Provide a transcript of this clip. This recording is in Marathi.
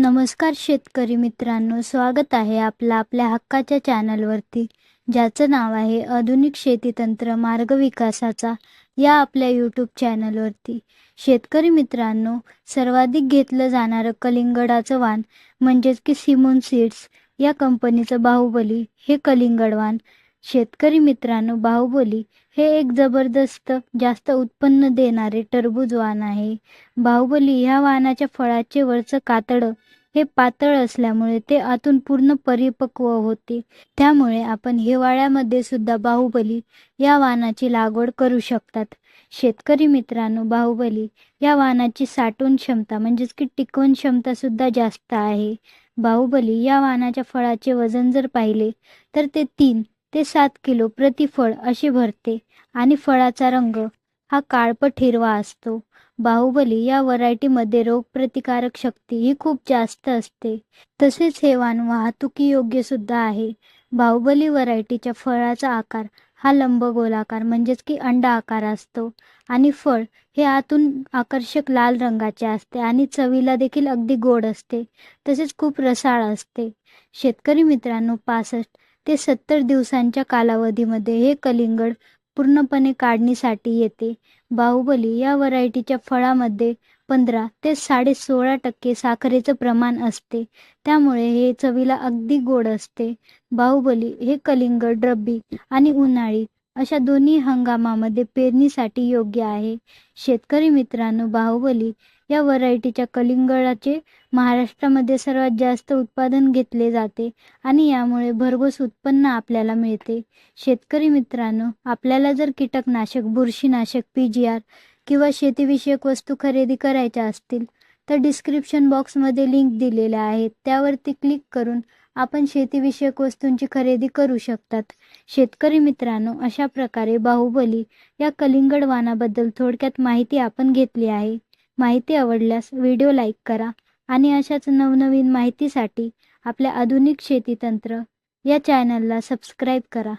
नमस्कार शेतकरी मित्रांनो स्वागत आहे आपलं आपल्या हक्काच्या चॅनलवरती ज्याचं नाव आहे आधुनिक शेतीतंत्र मार्ग विकासाचा या आपल्या यूट्यूब चॅनलवरती. शेतकरी मित्रांनो सर्वाधिक घेतलं जाणारं कलिंगडाचं वाण म्हणजेच की सिमोन सीड्स या कंपनीचं बाहुबली हे कलिंगड वाण शेतकरी मित्रांनो बाहुबली हे एक जबरदस्त जास्त उत्पन्न देणारे टरबूज वाण आहे. बाहुबली ह्या वाहनाच्या फळाचे वरचं कातडं हे पातळ असल्यामुळे ते आतून पूर्ण परिपक्व होते. त्यामुळे आपण हिवाळ्यामध्ये सुद्धा बाहुबली या वाहनाची लागवड करू शकतात. शेतकरी मित्रांनो बाहुबली या वाहनाची साठवण क्षमता म्हणजेच की टिकवण क्षमता सुद्धा जास्त आहे. बाहुबली या वाहनाच्या फळाचे वजन जर पाहिले तर ते तीन ते सात किलो प्रतिफळ असे भरते आणि फळाचा रंग हा काळपट हिरवा असतो. बाहुबली या व्हरायटीमध्ये रोगप्रतिकारक शक्ती ही खूप जास्त असते. तसेच हे वाण वाहतुकीयोग्य सुद्धा आहे. बाहुबली व्हरायटीच्या फळाचा आकार हा लंबगोलाकार म्हणजेच की अंडा आकार असतो आणि फळ हे आतून आकर्षक लाल रंगाचे असते आणि चवीला देखील अगदी गोड असते. तसेच खूप रसाळ असते. शेतकरी मित्रांनो पासष्ट ते सत्तर दिवसांच्या कालावधीमध्ये हे कलिंगड पूर्णपणे काढणीसाठी येते. बाहुबली या व्हरायटीच्या फळामध्ये पंधरा ते साडे सोळा टक्के साखरेचं प्रमाण असते. त्यामुळे हे चवीला अगदी गोड असते. बाहुबली हे कलिंगड रब्बी आणि उन्हाळी अशा दोन्ही हंगामामध्ये पेरणीसाठी योग्य आहे. शेतकरी मित्रांनो बाहुबली या व्हरायटीच्या कलिंगडाचे महाराष्ट्रामध्ये सर्वात जास्त उत्पादन घेतले जाते आणि यामुळे भरघोस उत्पन्न आपल्याला मिळते. शेतकरी मित्रांनो आपल्याला जर कीटकनाशक बुरशीनाशक पी जी आर किंवा शेतीविषयक वस्तू खरेदी करायच्या असतील तर डिस्क्रिप्शन बॉक्समध्ये लिंक दिलेल्या आहेत. त्यावरती क्लिक करून आपण शेतीविषयक वस्तूंची खरेदी करू शकतात. शेतकरी मित्रांनो अशा प्रकारे बाहुबली या कलिंगड वाणाबद्दल थोडक्यात माहिती आपण घेतली आहे. माहिती आवडल्यास व्हिडिओ लाईक करा आणि अशाच नवनवीन माहितीसाठी आपल्या आधुनिक शेतीतंत्र या चॅनलला सबस्क्राईब करा.